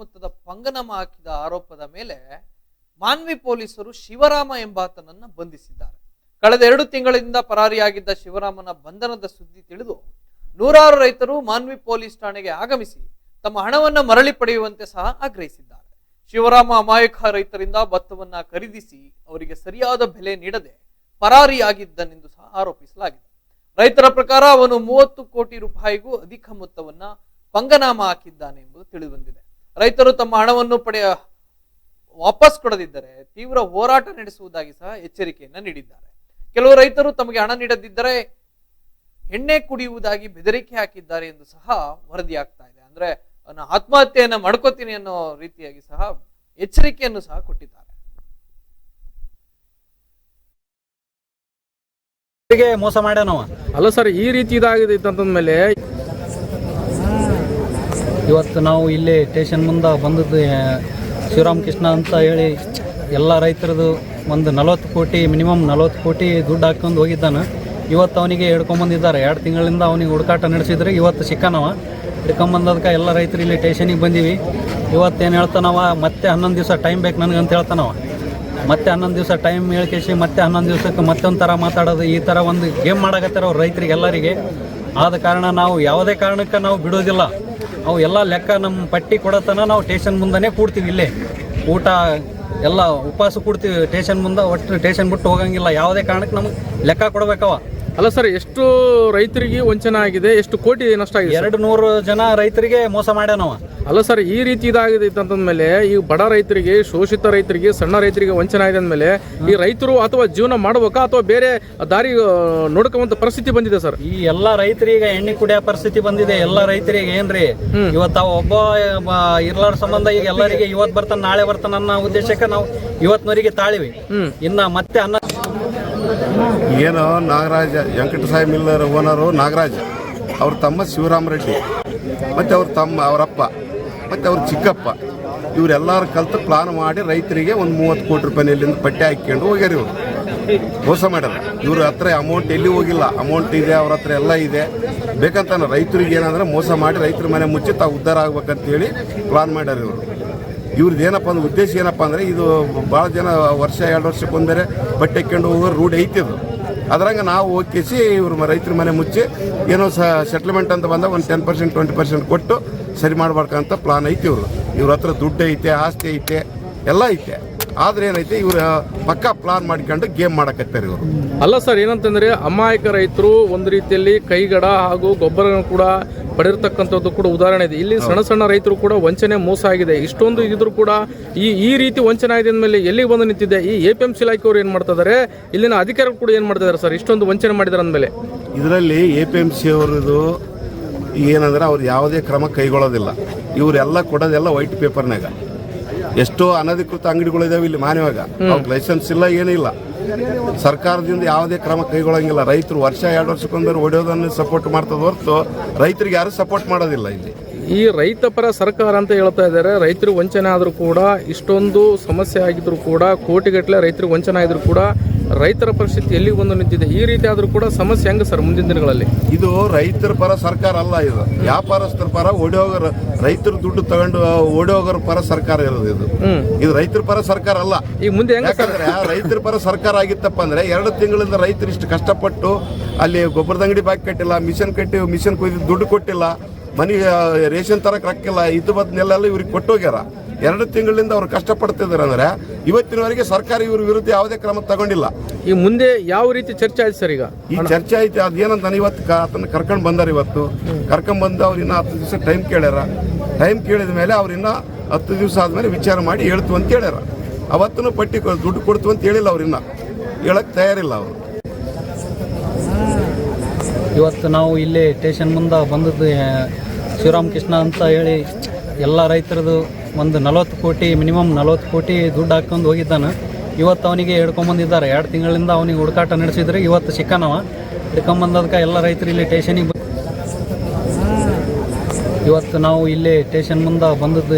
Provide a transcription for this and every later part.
ಮೊತ್ತದ ಪಂಗನಮ ಹಾಕಿದ ಆರೋಪದ ಮೇಲೆ ಮಾನ್ವಿ ಪೊಲೀಸರು ಶಿವರಾಮ ಎಂಬಾತನನ್ನ ಬಂಧಿಸಿದ್ದಾರೆ. ಕಳೆದ ಎರಡು ತಿಂಗಳಿಂದ ಪರಾರಿಯಾಗಿದ್ದ ಶಿವರಾಮನ ಬಂಧನದ ಸುದ್ದಿ ತಿಳಿದು ನೂರಾರು ರೈತರು ಮಾನ್ವಿ ಪೊಲೀಸ್ ಠಾಣೆಗೆ ಆಗಮಿಸಿ ತಮ್ಮ ಹಣವನ್ನು ಮರಳಿ ಪಡೆಯುವಂತೆ ಸಹ ಆಗ್ರಹಿಸಿದ್ದಾರೆ. ಶಿವರಾಮ ಅಮಾಯಕ ರೈತರಿಂದ ಭತ್ತವನ್ನ ಖರೀದಿಸಿ ಅವರಿಗೆ ಸರಿಯಾದ ಬೆಲೆ ನೀಡದೆ ಪರಾರಿಯಾಗಿದ್ದನೆಂದು ಸಹ ಆರೋಪಿಸಲಾಗಿದೆ. ರೈತರ ಪ್ರಕಾರ ಅವನು ಮೂವತ್ತು ಕೋಟಿ ರೂಪಾಯಿಗೂ ಅಧಿಕ ಮೊತ್ತವನ್ನ ಪಂಗನಾಮ ಹಾಕಿದ್ದಾನೆ ಎಂಬುದು ತಿಳಿದುಬಂದಿದೆ. ರೈತರು ತಮ್ಮ ಹಣವನ್ನು ಪಡೆಯ ವಾಪಸ್ ಕೊಡದಿದ್ದರೆ ತೀವ್ರ ಹೋರಾಟ ನಡೆಸುವುದಾಗಿ ಸಹ ಎಚ್ಚರಿಕೆಯನ್ನು ನೀಡಿದ್ದಾರೆ. ಕೆಲವು ರೈತರು ತಮಗೆ ಹಣ ನೀಡದಿದ್ದರೆ ಎಣ್ಣೆ ಕುಡಿಯುವುದಾಗಿ ಬೆದರಿಕೆ ಹಾಕಿದ್ದಾರೆ ಎಂದು ಸಹ ವರದಿಯಾಗ್ತಾ ಇದೆ. ಅಂದ್ರೆ ಅವನ ಆತ್ಮಹತ್ಯೆಯನ್ನು ಮಾಡ್ಕೋತೀನಿ ಅನ್ನೋ ರೀತಿಯಾಗಿ ಸಹ ಎಚ್ಚರಿಕೆಯನ್ನು ಸಹ ಕೊಟ್ಟಿದ್ದಾರೆ. ಮೋಸ ಮಾಡ್ಯಾನವ? ಅಲ್ಲ ಸರ್ ಈ ರೀತಿ ಇದಾಗಿದೆ ಅಂತಂದ್ಮೇಲೆ ಇವತ್ತು ನಾವು ಇಲ್ಲಿ ಸ್ಟೇಷನ್ ಮುಂದೆ ಬಂದದ್ದು ಶಿವರಾಮ್ ಕೃಷ್ಣ ಅಂತ ಹೇಳಿ ಎಲ್ಲ ರೈತರದು ಒಂದು ನಲವತ್ತು ಕೋಟಿ, ಮಿನಿಮಮ್ ನಲವತ್ತು ಕೋಟಿ ದುಡ್ಡು ಹಾಕೊಂಡು ಹೋಗಿದ್ದಾನೆ. ಇವತ್ತು ಅವನಿಗೆ ಹಿಡ್ಕೊಂಬಂದಿದ್ದಾರೆ ಎರಡು ತಿಂಗಳಿಂದ ಅವನಿಗೆ ಹುಡುಕಾಟ ನಡೆಸಿದ್ರೆ ಇವತ್ತು ಸಿಕ್ಕನವ. ಹಿಡ್ಕೊಂಬಂದದಕ್ಕೆ ಎಲ್ಲ ರೈತರು ಇಲ್ಲಿ ಸ್ಟೇಷನಿಗೆ ಬಂದೀವಿ. ಇವತ್ತೇನು ಹೇಳ್ತಾನವ, ಮತ್ತೆ ಹನ್ನೊಂದು ದಿವಸ ಟೈಮ್ ಬೇಕು ನನಗೆ ಅಂತ ಹೇಳ್ತಾನವ. ಮತ್ತೆ ಹನ್ನೊಂದು ದಿವಸ ಟೈಮ್ ಹೇಳ್ಕೇಸಿ ಮತ್ತೆ ಹನ್ನೊಂದು ದಿವಸಕ್ಕೆ ಮತ್ತೊಂದು ಥರ ಮಾತಾಡೋದು. ಈ ಥರ ಒಂದು ಗೇಮ್ ಮಾಡಕತ್ತಾರ ಅವ್ರು ರೈತರಿಗೆ ಎಲ್ಲರಿಗೆ. ಆದ ಕಾರಣ ನಾವು ಯಾವುದೇ ಕಾರಣಕ್ಕೆ ನಾವು ಬಿಡೋದಿಲ್ಲ. ಅವು ಎಲ್ಲ ಲೆಕ್ಕ ನಮ್ಮ ಪಟ್ಟಿ ಕೊಡತನ ನಾವು ಸ್ಟೇಷನ್ ಮುಂದನೇ ಕೂಡ್ತೀವಿ ಇಲ್ಲೇ. ಊಟ ಎಲ್ಲ ಉಪವಾಸ ಕೂಡ್ತೀವಿ, ಸ್ಟೇಷನ್ ಮುಂದೆ ಒಟ್ಟು ಸ್ಟೇಷನ್ ಬಿಟ್ಟು ಹೋಗಂಗಿಲ್ಲ. ಯಾವುದೇ ಕಾರಣಕ್ಕೆ ನಮಗೆ ಲೆಕ್ಕ ಕೊಡ್ಬೇಕವ. ಅಲ್ಲ ಸರ್ ಎಷ್ಟು ರೈತರಿಗೆ ವಂಚನೆ ಆಗಿದೆ ಎಷ್ಟು ಕೋಟಿ ನಷ್ಟ ಆಗಿದೆ? ಎರಡು ನೂರು ಜನ ರೈತರಿಗೆ ಮೋಸ ಮಾಡ್ಯಾನವ ಅಲ್ಲ ಸರ್ ಈ ರೀತಿ ಇದಾಗಿದೆ ಅಂತಂದ್ಮೇಲೆ ಈ ಬಡ ರೈತರಿಗೆ ಶೋಷಿತ ರೈತರಿಗೆ ಸಣ್ಣ ರೈತರಿಗೆ ವಂಚನೆ ಆಗಿದೆ ಅಂದಮೇಲೆ ಈ ರೈತರು ಅಥವಾ ಜೀವನ ಮಾಡ್ಬೇಕಾ ಅಥವಾ ಬೇರೆ ದಾರಿ ನೋಡ್ಕೊಂಬಂತ ಪರಿಸ್ಥಿತಿ ಬಂದಿದೆ ಸರ್? ಈ ಎಲ್ಲಾ ರೈತರಿಗೆ ಎಣ್ಣೆ ಕುಡಿಯೋ ಪರಿಸ್ಥಿತಿ ಬಂದಿದೆ. ಎಲ್ಲಾ ರೈತರಿಗೆ ಏನ್ರಿ? ಇವತ್ತ ಅವ ಒಬ್ಬ ಇರ್ಲಾರ ಸಂಬಂಧ ಈಗ ಎಲ್ಲರಿಗೆ ಇವತ್ ಬರ್ತಾನೆ ನಾಳೆ ಬರ್ತಾನ ಅನ್ನೋ ಉದ್ದೇಶಕ್ಕೆ ನಾವು ಇವತ್ನವರಿಗೆ ತಾಳಿವಿ. ಇನ್ನ ಮತ್ತೆ ಅನ್ನ ಏನು ನಾಗರಾಜ ವೆಂಕಟಸಾಯಿ ಮಿಲ್ಲರ್ ಓನರು ನಾಗರಾಜ. ಅವ್ರ ತಮ್ಮ ಶಿವರಾಮ ರೆಡ್ಡಿ. ಮತ್ತು ಅವ್ರ ತಮ್ಮ, ಅವರಪ್ಪ, ಮತ್ತು ಅವ್ರ ಚಿಕ್ಕಪ್ಪ. ಇವರೆಲ್ಲರೂ ಕಲ್ತು ಪ್ಲಾನ್ ಮಾಡಿ ರೈತರಿಗೆ ಒಂದು ಮೂವತ್ತು ಕೋಟಿ ರೂಪಾಯಿ ಇಲ್ಲಿಂದ ಪಟ್ಟಿ ಹಾಕ್ಕೊಂಡು ಹೋಗ್ಯಾರ ಇವರು. ಮೋಸ ಮಾಡ್ಯಾರ. ಇವ್ರ ಹತ್ರ ಅಮೌಂಟ್ ಎಲ್ಲಿ ಹೋಗಿಲ್ಲ. ಅಮೌಂಟ್ ಇದೆ, ಅವ್ರ ಹತ್ರ ಎಲ್ಲ ಇದೆ. ಬೇಕಂತ ರೈತರಿಗೆ ಏನಂದ್ರೆ ಮೋಸ ಮಾಡಿ ರೈತರ ಮನೆ ಮುಚ್ಚಿ ತಾವು ಉದ್ಧಾರ ಆಗ್ಬೇಕಂತೇಳಿ ಪ್ಲಾನ್ ಮಾಡ್ಯಾರ ಇವರು. ಇವ್ರದ್ದು ಏನಪ್ಪ ಅಂದ್ರೆ ಉದ್ದೇಶ ಏನಪ್ಪ ಅಂದರೆ ಇದು ಭಾಳ ಜನ ವರ್ಷ ಎರಡು ವರ್ಷಕ್ಕೊಂದರೆ ಬಟ್ಟೆ ಹಾಕ್ಕೊಂಡು ಹೋಗೋ ರೂಢಿ ಐತಿ ಇದು ಅದ್ರಂಗೆ ನಾವು ಹೋಗಿಸಿ ಇವ್ರ ರೈತರ ಮನೆ ಮುಚ್ಚಿ ಏನೋ ಸಹ ಸೆಟ್ಲ್ಮೆಂಟ್ ಅಂತ ಬಂದಾಗ ಒಂದು ಟೆನ್ ಪರ್ಸೆಂಟ್ ಟ್ವೆಂಟಿ ಪರ್ಸೆಂಟ್ ಕೊಟ್ಟು ಸರಿ ಮಾಡ್ಬೇಕಂತ ಪ್ಲಾನ್ ಐತಿ ಇವರು ಇವ್ರ ಹತ್ರ ದುಡ್ಡು ಐತೆ, ಆಸ್ತಿ ಐತೆ, ಎಲ್ಲ ಐತೆ. ಆದ್ರೆ ಏನೈತೆ ಇವ್ರ ಪಕ್ಕಾ ಪ್ಲಾನ್ ಮಾಡ್ಕೊಂಡು ಗೇಮ್ ಮಾಡಕತ್ತಾರೆ ಇವರು. ಅಲ್ಲ ಸರ್ ಏನಂತಂದ್ರೆ ಅಮಾಯಕ ರೈತರು ಒಂದು ರೀತಿಯಲ್ಲಿ ಕೈಗಡ ಹಾಗೂ ಗೊಬ್ಬರ ಕೂಡ ಪಡೆದಿರ್ತಕ್ಕಂಥದ್ದು ಕೂಡ ಉದಾಹರಣೆ ಇದೆ. ಇಲ್ಲಿ ಸಣ್ಣ ಸಣ್ಣ ರೈತರು ಕೂಡ ವಂಚನೆ ಮೋಸ ಆಗಿದೆ. ಇಷ್ಟೊಂದು ಇದ್ರು ಕೂಡ ಈ ಈ ರೀತಿ ವಂಚನೆ ಆಗಿದೆ ಅಂದಮೇಲೆ ಎಲ್ಲಿಗೆ ಬಂದು ನಿಂತಿದೆ? ಈ ಎ ಪಿ ಎಂ ಸಿ ಇಲಾಖೆಯವರು ಏನು ಮಾಡ್ತಾ ಇದಾರೆ? ಇಲ್ಲಿನ ಅಧಿಕಾರಿಗಳು ಕೂಡ ಏನು ಮಾಡ್ತಾ ಇದಾರೆ ಸರ್? ಇಷ್ಟೊಂದು ವಂಚನೆ ಮಾಡಿದಾರೆ ಅಂದಮೇಲೆ. ಇದರಲ್ಲಿ ಎ ಪಿ ಎಂ ಸಿ ಅವರದು ಏನಂದ್ರೆ ಅವ್ರು ಯಾವುದೇ ಕ್ರಮ ಕೈಗೊಳ್ಳೋದಿಲ್ಲ. ಇವರೆಲ್ಲ ಕೊಡೋದೆಲ್ಲ ವೈಟ್ ಪೇಪರ್ನಾಗ ಎಷ್ಟೋ ಅನಧಿಕೃತ ಅಂಗಡಿಗಳಿದಾವೆ ಇಲ್ಲಿ ಮಾನ್ಯವಾಗ. ಅವ್ರಿಗೆ ಲೈಸೆನ್ಸ್ ಇಲ್ಲ ಏನಿಲ್ಲ ಸರ್ಕಾರದಿಂದ ಯಾವುದೇ ಕ್ರಮ ಕೈಗೊಳ್ಳಂಗಿಲ್ಲ. ರೈತರು ವರ್ಷ ಎರಡು ವರ್ಷಕ್ಕೊಂದ್ರೆ ಹೊಡೆಯೋದನ್ನು ಸಪೋರ್ಟ್ ಮಾಡ್ತದ ಹೊರತು ರೈತರಿಗೆ ಯಾರು ಸಪೋರ್ಟ್ ಮಾಡೋದಿಲ್ಲ ಇಲ್ಲಿ. ಈ ರೈತ ಪರ ಸರ್ಕಾರ ಅಂತ ಹೇಳ್ತಾ ಇದ್ದಾರೆ. ರೈತರು ವಂಚನೆ ಆದರೂ ಕೂಡ ಇಷ್ಟೊಂದು ಸಮಸ್ಯೆ ಆಗಿದ್ರು ಕೂಡ ಕೋಟಿಗಟ್ಟಲೆ ರೈತರು ವಂಚನೆ ಆಗಿದ್ರು ಕೂಡ ರೈತರ ಪರಿಸ್ಥಿತಿ ಎಲ್ಲಿ ಬಂದು ನಿಂತಿದೆ? ಈ ರೀತಿ ಆದರೂ ಕೂಡ ಸಮಸ್ಯೆ ಹೆಂಗೆ ಸರ್ ಮುಂದಿನ ದಿನಗಳಲ್ಲಿ? ಇದು ರೈತರ ಪರ ಸರ್ಕಾರ ಅಲ್ಲ ಇದು. ವ್ಯಾಪಾರಸ್ಥರ ಪರ ಹೋಗೋರು ರೈತರ ದುಡ್ಡು ತಗೊಂಡು ಓಡೋಗರ ಪರ ಸರ್ಕಾರ ಇರೋದು ಇದು. ಇದು ರೈತರ ಪರ ಸರ್ಕಾರ ಅಲ್ಲ. ಈಗ ಮುಂದೆ ಹೆಂಗೆ ಸರ್? ಯಾಕಂದ್ರೆ ರೈತರ ಪರ ಸರ್ಕಾರ ಆಗಿತ್ತಪ್ಪ ಅಂದ್ರೆ ಎರಡು ತಿಂಗಳಿಂದ ರೈತರು ಇಷ್ಟು ಕಷ್ಟಪಟ್ಟು ಅಲ್ಲಿ ಗೊಬ್ಬರದ ಅಂಗಡಿ ಬಾಕಿ ಕಟ್ಟಿಲ್ಲ ಮಿಷನ್ ಕಟ್ಟಿ ಮಿಷನ್ ಕೊಯ್ದು ದುಡ್ಡು ಕೊಟ್ಟಿಲ್ಲ ಮನೆ ರೇಷನ್ ತರಕ್ಕೆ ರಕ್ಕಿಲ್ಲ ಇದು ಬದ್ನೆಲ್ಲ ಇವ್ರಿಗೆ ಕೊಟ್ಟೋಗ್ಯಾರ ಎರಡು ತಿಂಗಳಿಂದ ಅವ್ರು ಕಷ್ಟಪಡ್ತಿದಾರೆ ಅಂದ್ರೆ ಇವತ್ತಿನವರೆಗೆ ಸರ್ಕಾರ ಇವ್ರ ವಿರುದ್ಧ ಯಾವುದೇ ಕ್ರಮ ತಗೊಂಡಿಲ್ಲ. ಈ ಮುಂದೆ ಯಾವ ರೀತಿ ಚರ್ಚೆ ಆಯ್ತು ಸರ್ ಈಗ? ಈ ಚರ್ಚೆ ಐತಿ ಅದೇನಂತ ಇವತ್ತು ಅದನ್ನು ಕರ್ಕೊಂಡು ಬಂದಾರ ಇವತ್ತು. ಕರ್ಕೊಂಡ್ ಬಂದು ಅವ್ರು ಇನ್ನ ಹತ್ತು ದಿವಸ ಟೈಮ್ ಕೇಳ್ಯಾರ. ಟೈಮ್ ಕೇಳಿದ ಮೇಲೆ ಅವ್ರಿನ್ನ ಇನ್ನ ಹತ್ತು ದಿವಸ ಆದ್ಮೇಲೆ ವಿಚಾರ ಮಾಡಿ ಹೇಳ್ತು ಅಂತ ಹೇಳ್ಯಾರ. ಅವತ್ತೂ ಪಟ್ಟಿ ದುಡ್ಡು ಕೊಡ್ತು ಅಂತ ಹೇಳಿಲ್ಲ ಅವ್ರಿನ್ನ ಹೇಳಕ್ ತಯಾರಿಲ್ಲ ಅವರು. ಇವತ್ತು ನಾವು ಇಲ್ಲಿ ಸ್ಟೇಷನ್ ಮುಂದೆ ಬಂದದ್ದು ಶಿವರಾಮ್ ಕೃಷ್ಣ ಅಂತ ಹೇಳಿ ಎಲ್ಲ ರೈತರದು ಒಂದು ನಲವತ್ತು ಕೋಟಿ, ಮಿನಿಮಮ್ ನಲವತ್ತು ಕೋಟಿ ದುಡ್ಡು ಹಾಕೊಂಡು ಹೋಗಿದ್ದಾನೆ. ಇವತ್ತು ಅವನಿಗೆ ಹಿಡ್ಕೊಂಬಂದಿದ್ದಾರೆ ಎರಡು ತಿಂಗಳಿಂದ ಅವನಿಗೆ ಹುಡುಕಾಟ ನಡೆಸಿದ್ರೆ ಇವತ್ತು ಸಿಕ್ಕನವ ಹಿಡ್ಕೊಂಬಂದದಕ್ಕೆ ಎಲ್ಲ ರೈತರು ಇಲ್ಲಿ ಟೇಷನಿಗೆ ಇವತ್ತು ನಾವು ಇಲ್ಲಿ ಟೇಷನ್ ಮುಂದೆ ಬಂದದ್ದು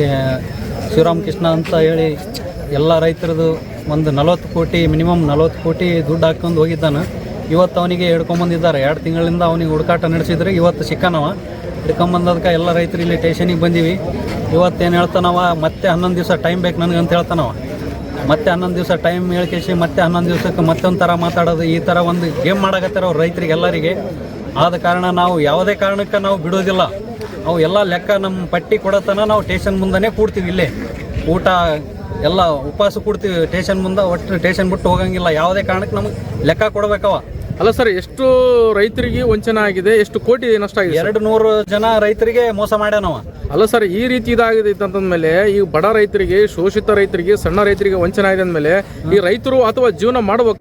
ಶಿವರಾಮ್ ಕೃಷ್ಣ ಅಂತ ಹೇಳಿ ಎಲ್ಲ ರೈತರದು ಒಂದು ನಲವತ್ತು ಕೋಟಿ, ಮಿನಿಮಮ್ ನಲವತ್ತು ಕೋಟಿ ದುಡ್ಡು ಹಾಕೊಂಡು ಹೋಗಿದ್ದಾನೆ. ಇವತ್ತು ಅವನಿಗೆ ಹಿಡ್ಕೊಂಬಂದಿದ್ದಾರೆ ಎರಡು ತಿಂಗಳಿಂದ ಅವನಿಗೆ ಹುಡುಕಾಟ ನಡೆಸಿದ್ರೆ ಇವತ್ತು ಸಿಕ್ಕನವ ಹಿಡ್ಕೊಂಬಂದದಕ್ಕೆ ಎಲ್ಲ ರೈತರು ಇಲ್ಲಿ ಟೇಷನಿಗೆ ಬಂದೀವಿ. ಇವತ್ತೇನು ಹೇಳ್ತಾನವ, ಮತ್ತೆ ಹನ್ನೊಂದು ದಿವಸ ಟೈಮ್ ಬೇಕು ನನಗೆ ಅಂತ ಹೇಳ್ತಾನವ. ಮತ್ತೆ ಹನ್ನೊಂದು ದಿವಸ ಟೈಮ್ ಹೇಳ್ಕೇಸಿ ಮತ್ತೆ ಹನ್ನೊಂದು ದಿವಸಕ್ಕೆ ಮತ್ತೊಂದು ಥರ ಮಾತಾಡೋದು, ಈ ಥರ ಒಂದು ಗೇಮ್ ಮಾಡಕತ್ತಾರ ಅವ್ರು ರೈತರಿಗೆ ಎಲ್ಲರಿಗೆ. ಆದ ಕಾರಣ ನಾವು ಯಾವುದೇ ಕಾರಣಕ್ಕೆ ನಾವು ಬಿಡೋದಿಲ್ಲ. ಅವು ಎಲ್ಲ ಲೆಕ್ಕ ನಮ್ಮ ಪಟ್ಟಿ ಕೊಡತನ ನಾವು ಟೇಷನ್ ಮುಂದನೇ ಕೂಡ್ತೀವಿ ಇಲ್ಲೇ. ಊಟ ಎಲ್ಲ ಉಪವಾಸ ಕೂಡ್ತೀವಿ ಟೇಷನ್ ಮುಂದೆ, ಒಟ್ಟು ಟೇಷನ್ ಬಿಟ್ಟು ಹೋಗಂಗಿಲ್ಲ. ಯಾವುದೇ ಕಾರಣಕ್ಕೆ ನಮಗೆ ಲೆಕ್ಕ ಕೊಡ್ಬೇಕವ. ಅಲ್ಲ ಸರ್ ಎಷ್ಟು ರೈತರಿಗೆ ವಂಚನೆ ಆಗಿದೆ ಎಷ್ಟು ಕೋಟಿ ನಷ್ಟ ಆಗಿದೆ ಎರಡು ನೂರು ಜನ ರೈತರಿಗೆ ಮೋಸ ಮಾಡ್ಯಾನವ. ಅಲ್ಲ ಸರ್ ಈ ರೀತಿ ಇದಾಗಿದೆ ಅಂತಂದ್ಮೇಲೆ ಈ ಬಡ ರೈತರಿಗೆ ಶೋಷಿತ ರೈತರಿಗೆ ಸಣ್ಣ ರೈತರಿಗೆ ವಂಚನೆ ಆಗಿದೆ ಅಂದಮೇಲೆ ಈ ರೈತರು ಅಥವಾ ಜೀವನ ಮಾಡ್ಬೇಕು